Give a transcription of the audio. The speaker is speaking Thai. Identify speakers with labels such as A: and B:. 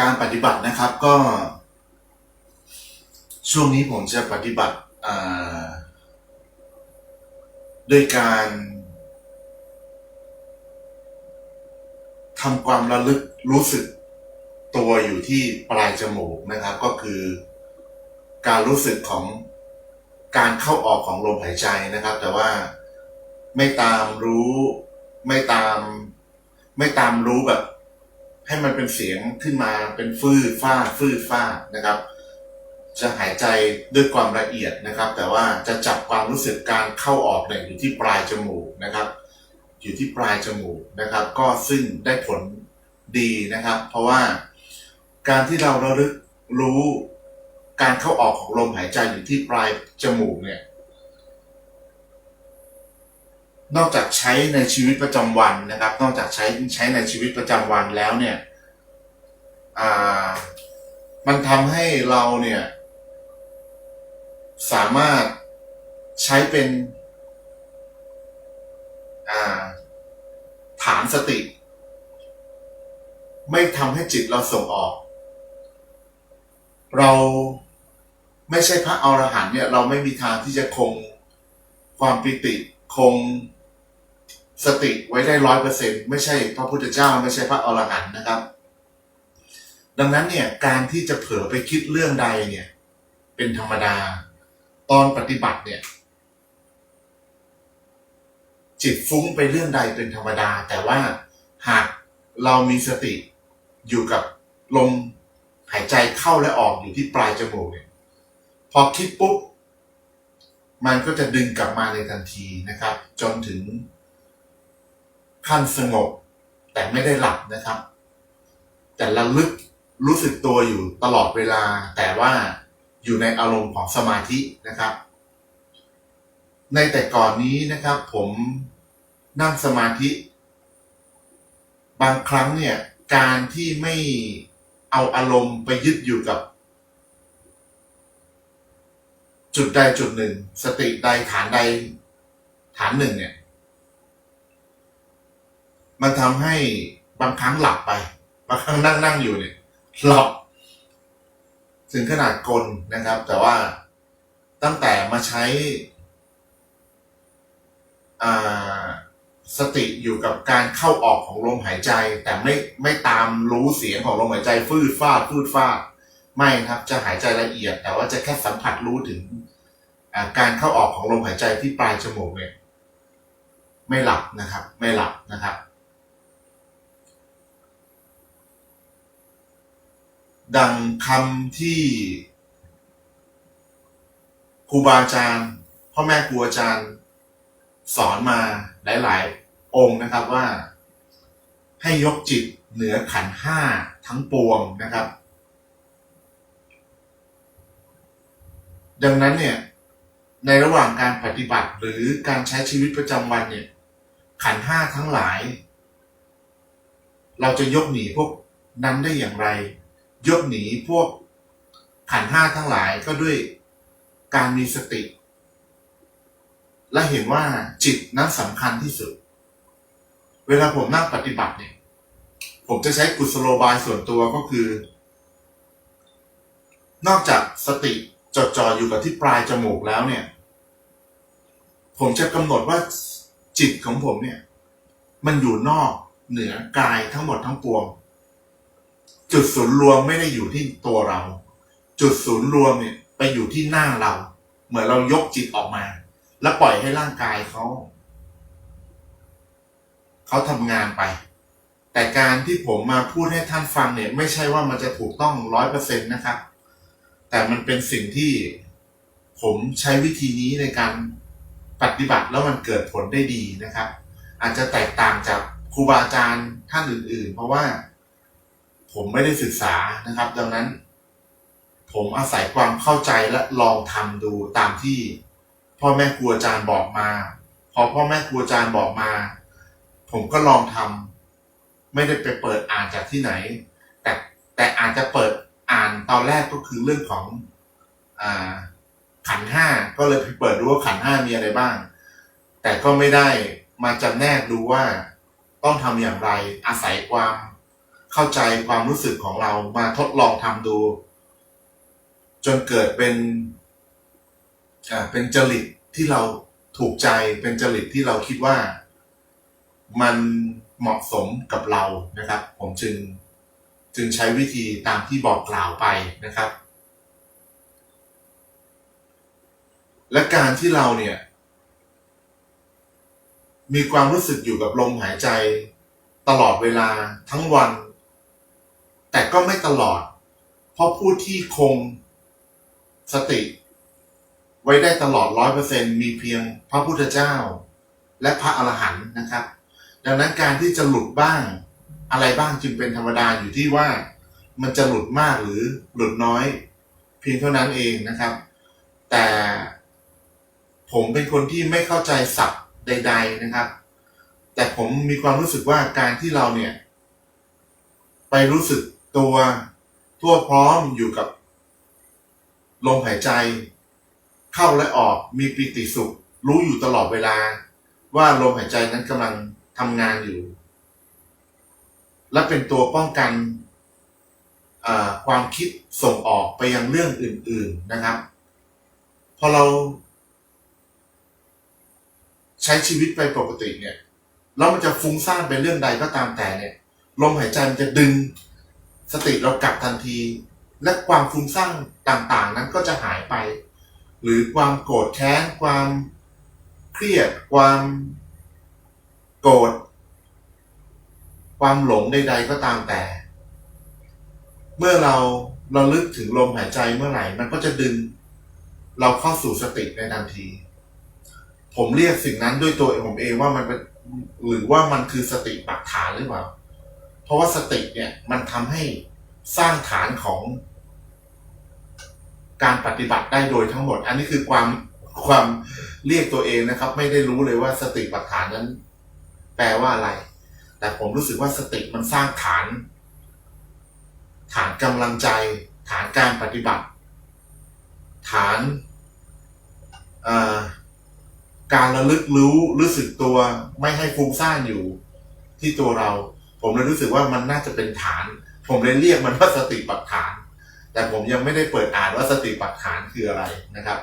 A: การปฏิบัตินะครับก็ ช่วงนี้ผมจะปฏิบัติด้วยการทำความระลึกรู้สึกตัวอยู่ที่ปลายจมูกนะครับ ก็คือการรู้สึกของการเข้าออกของลมหายใจนะครับ แต่ว่าไม่ตามรู้ไม่ตาม ไม่ตามรู้แบบ ให้มันเป็นเสียงขึ้นมาเป็นฟืดฟ้าฟืดฟ้านะครับ จะหายใจด้วยความละเอียดนะครับ แต่ว่าจะจับความรู้สึกการเข้าออกเนี่ยอยู่ที่ปลายจมูกนะครับ อยู่ที่ปลายจมูกนะครับ ก็ซึ่งได้ผลดีนะครับ เพราะว่าการที่เราระลึกรู้การเข้าออกของลมหายใจอยู่ที่ปลายจมูกเนี่ย นอกจากใช้ในชีวิตประจำวันนะครับ นอกจากใช้ใช้ในชีวิตประจำวันแล้วเนี่ยอ่ามันทำให้เราเนี่ย สามารถใช้เป็นาฐานสติ ไม่ทำให้จิตเราส่งออก เราไม่ใช่พระอรหันต์เนี่ย เราไม่มีทางที่จะคงความปิติคง สติไว้ได้ร้อยเปอร์เซ็นต์ไม่ใช่พระพุทธเจ้าไม่ใช่พระอรหันต์นะครับ ดังนั้นเนี่ยการที่จะเผลอไปคิดเรื่องใดเนี่ย เป็นธรรมดา ตอนปฏิบัติเนี่ย จิตฟุ้งไปเรื่องใดเป็นธรรมดา แต่ว่าหากเรามีสติอยู่กับลมหายใจเข้าและออกอยู่ที่ปลายจมูกเนี่ยพอคิดปุ๊บ มันก็จะดึงกลับมาในทันทีนะครับ จนถึง ขั้นสงบ แต่ไม่ได้หลับนะครับ แต่ระลึกรู้สึกตัวอยู่ตลอดเวลา แต่ว่าอยู่ในอารมณ์ของสมาธินะครับ ในแต่ก่อนนี้นะครับ ผมนั่งสมาธิ บางครั้งเนี่ย การที่ไม่เอาอารมณ์ไปยึดอยู่กับ จุดใดจุดหนึ่ง สติใดฐานใดฐานหนึ่งเนี่ย มันทำให้บางครั้งหลับไป บางครั้งนั่งนั่งอยู่เนี่ยหลับถึงขนาดกลนะครับ แต่ว่าตั้งแต่มาใช้สติอยู่กับการเข้าออกของลมหายใจ แต่ไม่ไม่ตามรู้เสียงของลมหายใจฟืดฟาดฟืดฟาดไม่ครับจะหายใจละเอียด แต่ว่าจะแค่สัมผัสรู้ถึงการเข้าออกของลมหายใจที่ปลายจมูกเนี่ย ไม่หลับนะครับ ไม่หลับนะครับ ดังคำที่ครูบาอาจารย์พ่อแม่ครูอาจารย์ สอนมาหลาย ๆ องค์นะครับว่า ให้ยกจิตเหนือขันห้าทั้งปวงนะครับ ดังนั้นเนี่ยในระหว่างการปฏิบัติหรือการใช้ชีวิตประจำวันเนี่ย ขันห้าทั้งหลาย เราจะยกหนีพวกนั้นได้อย่างไร ยกหนีพวกขันห้าทั้งหลายก็ด้วยการมีสติ และเห็นว่าจิตนั้นสำคัญที่สุด เวลาผมนั่งปฏิบัติเนี่ย ผมจะใช้กุศโลบายส่วนตัวก็คือ นอกจากสติจดจ่ออยู่กับที่ปลายจมูกแล้วเนี่ย ผมจะกำหนดว่าจิตของผมเนี่ย มันอยู่นอกเหนือกายทั้งหมดทั้งปวง จุดศูนย์รวมไม่ได้อยู่ที่ตัวเรา จุดศูนย์รวมเนี่ยไปอยู่ที่หน้าเรา เหมือนเรายกจิตออกมา แล้วปล่อยให้ร่างกายเขาเขาทำงานไป แต่การที่ผมมาพูดให้ท่านฟังเนี่ย ไม่ใช่ว่ามันจะถูกต้องร้อยเปอร์เซ็นต์นะครับ แต่มันเป็นสิ่งที่ผมใช้วิธีนี้ในการปฏิบัติแล้วมันเกิดผลได้ดีนะครับ อาจจะแตกต่างจากครูบาอาจารย์ท่านอื่น ๆ เพราะว่า ผมไม่ได้ศึกษานะครับ ดังนั้น ผมอาศัยความเข้าใจและลองทำดูตามที่ พ่อแม่ครูอาจารย์บอกมา พอพ่อแม่ครูอาจารย์บอกมา ผมก็ลองทำไม่ได้ไปเปิดอ่านจากที่ไหน แต่แต่อาจจะเปิดอ่านตอนแรกก็คือเรื่องของอ่าขันห้าก็เลยไปเปิดดูว่าขันห้ามีอะไรบ้าง แต่ก็ไม่ได้มาจำแนกดูว่าต้องทำอย่างไรอาศัยความ เข้าใจความรู้สึกของเรามาทดลองทำดู จนเกิดเป็นอ่าเป็นจริตที่เราถูกใจเป็นจริตที่เราคิดว่ามันเหมาะสมกับเรานะครับ ผมจึงจึงใช้วิธีตามที่บอกกล่าวไปนะครับ และการที่เราเนี่ย มีความรู้สึกอยู่กับลมหายใจ ตลอดเวลาทั้งวัน แต่ก็ไม่ตลอด เพราะผู้ที่คงสติ ไว้ได้ตลอดร้อยเปอร์เซ็นมีเพียงพระพุทธเจ้า และพระอรหันต์นะครับ ดังนั้นการที่จะหลุดบ้างอะไรบ้างจึงเป็นธรรมดาอยู่ที่ว่ามันจะหลุดมากหรือหลุดน้อย เพียงเท่านั้นเองนะครับ แต่ผมเป็นคนที่ไม่เข้าใจศัพท์ใด ๆนะครับ แต่ผมมีความรู้สึกว่าการที่เราเนี่ย ไปรู้สึก ตัวทั่วพร้อมอยู่กับลมหายใจ เข้าและออกมีปิติสุข รู้อยู่ตลอดเวลา ว่าลมหายใจนั้นกำลังทำงานอยู่ และเป็นตัวป้องกันความคิดส่งออกไปยังเรื่องอื่น ๆนะครับ พอเรา ใช้ชีวิตไปปกติเนี่ยแล้วมันจะฟุ้งซ่านไปเรื่องใดก็ตามแต่เนี่ย ลมหายใจมันจะดึง สติเรากลับทันที และความฟุ้งซ่านต่างๆ นั้นก็จะหายไป หรือความโกรธแค้นความเครียด ความโกรธความหลงใด ๆ ก็ตามแต่ เมื่อเราเราลึกถึงลมหายใจเมื่อไหร่ มันก็จะดึง เราเข้าสู่สติในทันที ผมเรียกสิ่งนั้นด้วยตัวผมเองว่ามันเป็นหรือว่ามันคือสติปัฏฐานหรือเปล่า เพราะว่าสติเนี่ยมันทำให้สร้างฐานของ การปฏิบัติได้โดยทั้งหมด อันนี้คือความความเรียกตัวเองนะครับ ไม่ได้รู้เลยว่าสติปัฏฐานนั้น แปลว่าอะไร แต่ผมรู้สึกว่าสติมันสร้างฐาน ฐานกำลังใจ ฐานการปฏิบัติ ฐานการระลึกรู้รู้สึกตัวไม่ให้ฟุ้งซ่านอยู่ที่ตัวเรา ผมเลยรู้สึกว่ามันน่าจะเป็นฐาน ผมเลยเรียกมันว่าสติปัฏฐาน แต่ผมยังไม่ได้เปิดอ่านว่าสติปัฏฐานคืออะไรนะครับ